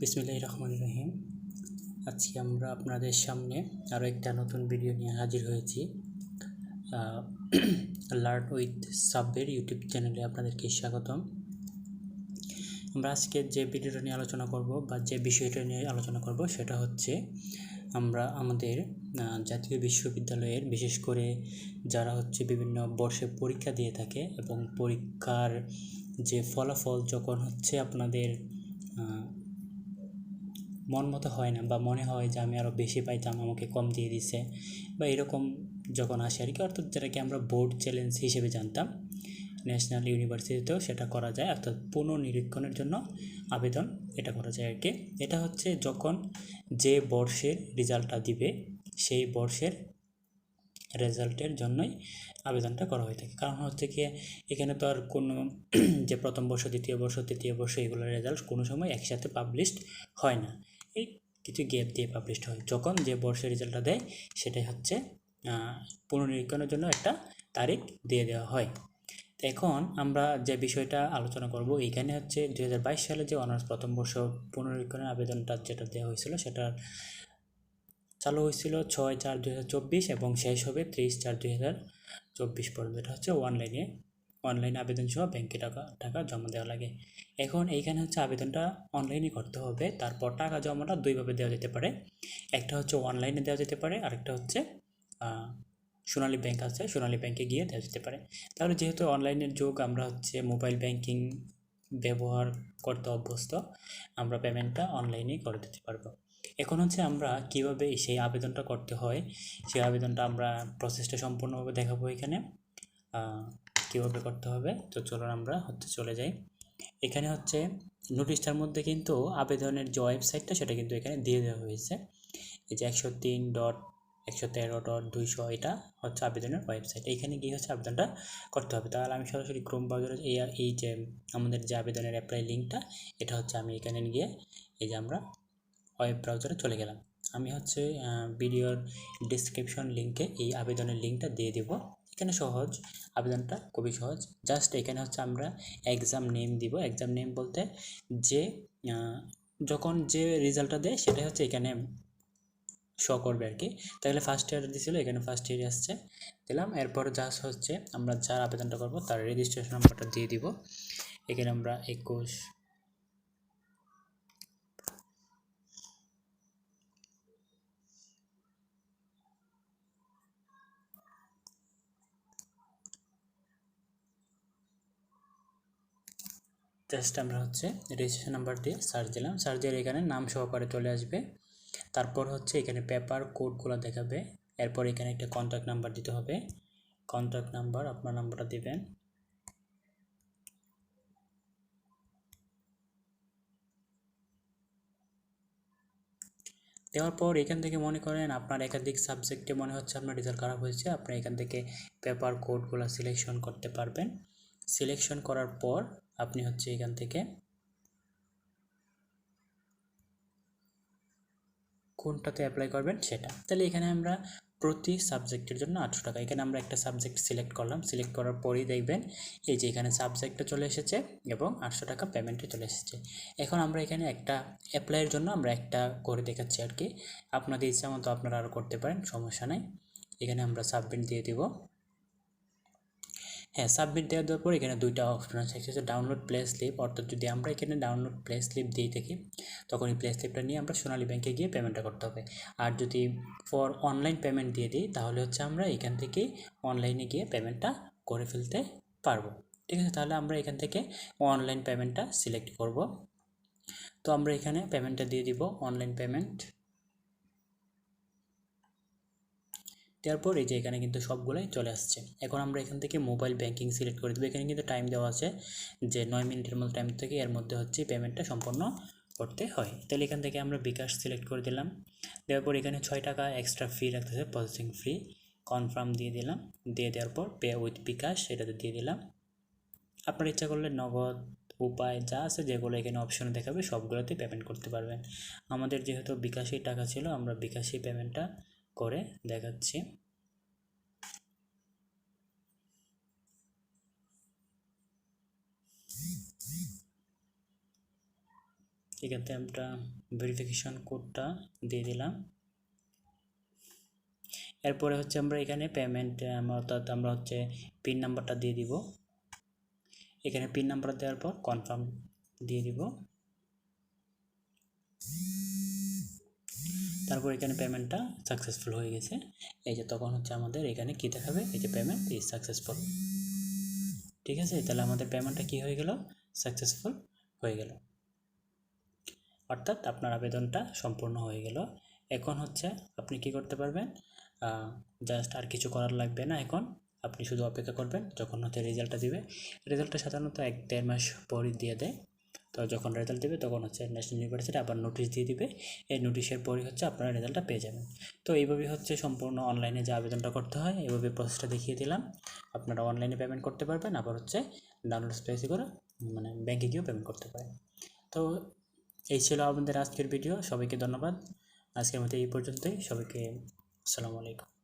বিসমিল্লাহ রহমান রহিম। আজকে আমরা আপনাদের সামনে আরও একটা নতুন ভিডিও নিয়ে হাজির হয়েছি। লার্ন উইথ সাব্বের ইউটিউব চ্যানেলে আপনাদেরকে স্বাগতম। আমরা আজকে যে ভিডিওটা নিয়ে আলোচনা করব বা যে বিষয়টা নিয়ে আলোচনা করব সেটা হচ্ছে আমরা আমাদের জাতীয় বিশ্ববিদ্যালয়ের বিশেষ করে যারা হচ্ছে বিভিন্ন বর্ষে পরীক্ষা দিয়ে থাকে এবং পরীক্ষার যে ফলাফল যখন হচ্ছে আপনাদের মন মতো হয় না বা মনে হয় যে আমি আরও বেশি পাইতাম, আমাকে কম দিয়ে দিছে বা এরকম যখন আসে আর কি অর্থাৎ যেটাকে আমরা বোর্ড চ্যালেঞ্জ হিসেবে জানতাম ন্যাশনাল ইউনিভার্সিটিতেও সেটা করা যায়, অর্থাৎ পুনর্নিরীক্ষণের জন্য আবেদন এটা করা যায় আর কি এটা হচ্ছে যখন যে বর্ষের রেজাল্টটা দিবে, সেই বর্ষের রেজাল্টের জন্যই আবেদনটা করা হয়ে থাকে। কারণ হচ্ছে কি, এখানে তো আর কোনো যে প্রথম বর্ষ, দ্বিতীয় বর্ষ, তৃতীয় বর্ষ, এগুলোর রেজাল্ট কোনো সময় একসাথে পাবলিশড হয় না। এই কিছু গ্যাপ দিয়ে পাবলিশড হয়। যখন যে বর্ষের রেজাল্টটা দেয়, সেটাই হচ্ছে পুনর্নিরীক্ষণের জন্য একটা তারিখ দিয়ে দেওয়া হয়। এখন আমরা যে বিষয়টা আলোচনা করব, এইখানে হচ্ছে দু হাজার বাইশ সালে যে অনার্স প্রথম বর্ষ পুনরীক্ষণের আবেদনটা যেটা দেওয়া হয়েছিল সেটার চালু হয়েছিল ছয় চার দুই এবং শেষ হবে ত্রিশ চার দুই চব্বিশ পর্যন্ত। এটা হচ্ছে অনলাইনে অনলাইনে আবেদন সহ ব্যাংকে টাকা টাকা জমা দেওয়া লাগে। এখন এইখানে হচ্ছে আবেদনটা অনলাইনে করতে হবে। তারপর টাকা জমাটা দুইভাবে দেওয়া যেতে পারে। একটা হচ্ছে অনলাইনে দেওয়া যেতে পারে, আরেকটা হচ্ছে সোনালী ব্যাংক আছে, সোনালী ব্যাংকে গিয়ে দেওয়া যেতে পারে। তাহলে যেহেতু অনলাইনের যুগ, আমরা হচ্ছে মোবাইল ব্যাংকিং ব্যবহার করতে অভ্যস্ত, আমরা পেমেন্টটা অনলাইনেই করে দিতে পারব। এখন হচ্ছে আমরা কীভাবে সেই আবেদনটা করতে হয়, সেই আবেদনটা আমরা প্রসেসটা সম্পূর্ণভাবে দেখাবো এখানে। কীভাবে করতে হবে? তো চলুন আমরা হচ্ছে চলে যাই। এখানে হচ্ছে নোটিশটার মধ্যে কিন্তু আবেদনের যে ওয়েবসাইটটা, সেটা কিন্তু এখানে দিয়ে দেওয়া হয়েছে। এই যে একশো তিন ডট, একশো তেরো ডট, দুইশো এটা হচ্ছে আবেদনের ওয়েবসাইট। এইখানে গিয়ে হচ্ছে আবেদনটা করতে হবে। তাহলে আমি সরাসরি ক্রোম ব্রাউজারে এই এই যে আমাদের যে আবেদনের অ্যাপ্লাই লিঙ্কটা এটা হচ্ছে আমি এখানে গিয়ে এই যে আমরা ওয়েব ব্রাউজারে চলে গেলাম। আমি হচ্ছে ভিডিওর ডিসক্রিপশন লিঙ্কে এই আবেদনের লিঙ্কটা দিয়ে দেব। এখানে সহজ? আবেদনটা খুবই সহজ। জাস্ট এখানে হচ্ছে আমরা এক্সাম নেম দিব। এক্সাম নেম বলতে যে যখন যে রেজাল্টটা দেয়, সেটাই হচ্ছে এখানে শো করবে আর কি। তাহলে ফার্স্ট ইয়ার দিয়েছিল এখানে ফার্স্ট ইয়ারে আসছে। দিলাম। এরপর জাস্ট হচ্ছে আমরা যার আবেদনটা করব, তার রেজিস্ট্রেশন নাম্বারটা দিয়ে দিব। এখানে আমরা একুশ জাস্ট আমরা হচ্ছে রেজিস্ট্রেশন নাম্বার দিয়ে সার্চ দিলাম। সার্চ দিয়ে এখানে নাম সহকারে চলে আসবে। তারপর হচ্ছে এখানে পেপার কোডগুলো দেখাবে। এরপর এখানে একটা কন্ট্যাক্ট নাম্বার দিতে হবে। কন্ট্যাক্ট নাম্বার আপনার নাম্বারটা দিবেন। দেওয়ার পর এখান থেকে মনে করেন আপনার একাধিক সাবজেক্টে মনে হচ্ছে আপনার রেজাল্ট খারাপ হয়েছে, আপনি এখান থেকে পেপার কোডগুলো সিলেকশন করতে পারবেন। সিলেকশন করার পর আপনি হচ্ছে এখান থেকে কোনটাতে অ্যাপ্লাই করবেন সেটা। তাহলে এখানে আমরা প্রতি সাবজেক্টের জন্য আটশো টাকা। এখানে আমরা একটা সাবজেক্ট সিলেক্ট করলাম। সিলেক্ট করার পরেই দেখবেন এই যে এখানে সাবজেক্টটা চলে এসেছে এবং আটশো টাকা পেমেন্টে চলে এসেছে। এখন আমরা এখানে একটা অ্যাপ্লাইয়ের জন্য আমরা একটা করে দেখাচ্ছি আর কি। আপনাদের ইচ্ছা মতো আপনারা আরও করতে পারেন, সমস্যা নাই। এখানে আমরা সাবমিট দিয়ে দিব। হ্যাঁ সাবমিট দেওয়া দেওয়ার পর এখানে দুইটা অপশন আছে। একটা হচ্ছে ডাউনলোড প্লে স্লিপ অর্থাৎ যদি আমরা এখানে ডাউনলোড প্লে স্লিপ দিয়ে থাকি, তখন এই প্লে স্লিপটা নিয়ে আমরা সোনালী ব্যাংকে গিয়ে পেমেন্টটা করতে হবে। আর যদি ফর অনলাইন পেমেন্ট দিয়ে দিই, তাহলে হচ্ছে আমরা এখান থেকে অনলাইনে গিয়ে পেমেন্টটা করে ফেলতে পারব। ঠিক আছে? তাহলে আমরা এখান থেকে অনলাইন পেমেন্টটা সিলেক্ট করব। তো আমরা এখানে পেমেন্টটা দিয়ে দিব অনলাইন পেমেন্ট দেওয়ার পর এই যে এখানে কিন্তু সবগুলোই চলে আসছে। এখন আমরা এখান থেকে মোবাইল ব্যাঙ্কিং সিলেক্ট করে দেবো। এখানে কিন্তু টাইম দেওয়া আছে যে নয় মিনিটের মতো টাইম থেকে এর মধ্যে হচ্ছে পেমেন্টটা সম্পন্ন করতে হয়। তাহলে এখান থেকে আমরা বিকাশ সিলেক্ট করে দিলাম। দেওয়ার পর এখানে ছয় টাকা এক্সট্রা ফি রাখতেছে প্রসেসিং ফি কনফার্ম দিয়ে দিলাম। দিয়ে দেওয়ার পর পে উইথ বিকাশ সেটাতে দিয়ে দিলাম। আপনার ইচ্ছা করলে নগদ, উপায় যা আছে যেগুলো এখানে অপশনে দেখাবে, সবগুলোতে পেমেন্ট করতে পারবেন। আমাদের যেহেতু বিকাশেই টাকা ছিল, আমরা বিকাশেই পেমেন্টটা করে দেখাচ্ছি। এখানে আমরা ভেরিফিকেশন কোডটা দিয়ে দিলাম। এরপরে হচ্ছে আমরা এখানে পেমেন্ট অর্থাৎ আমরা হচ্ছে পিন নাম্বারটা দিয়ে দিব। এখানে পিন নাম্বার দেওয়ার পর কনফার্ম দিয়ে দিব। তারপর এখানে পেমেন্টটা সাকসেসফুল হয়ে গেছে। এই যে তখন হচ্ছে আমাদের এখানে কী দেখাবে? এই যে পেমেন্ট ইজ সাকসেসফুল ঠিক আছে? তাহলে আমাদের পেমেন্টটা কী হয়ে গেল? সাকসেসফুল হয়ে গেল। অর্থাৎ আপনার আবেদনটা সম্পূর্ণ হয়ে গেল। এখন হচ্ছে আপনি কি করতে পারবেন? জাস্ট আর কিছু করার লাগবে না এখন। আপনি শুধু অপেক্ষা করবেন যখন হচ্ছে রেজাল্টটা দিবে। রেজাল্টটা সাধারণত এক দেড় মাস পরই দিয়ে দেয়। তো যখন রেজাল্ট দেবে তখন হচ্ছে ন্যাশনাল ইউনিভার্সিটি আবার নোটিশ দিয়ে দিবে। এই নোটিশের পরই হচ্ছে আপনারা রেজাল্টটা পেয়ে যাবেন। তো এইভাবেই হচ্ছে সম্পূর্ণ অনলাইনে যে আবেদনটা করতে হয়, এইভাবে প্রসেসটা দেখিয়ে দিলাম। আপনারা অনলাইনে পেমেন্ট করতে পারবেন, আবার হচ্ছে ডাউনলোড স্পেসি করে মানে ব্যাঙ্কে গিয়েও পেমেন্ট করতে পারেন। তো এই ছিল আমাদের আজকের ভিডিও সবাইকে ধন্যবাদ। আজকের মতো এই পর্যন্তই। সবাইকে আসসালামু আলাইকুম।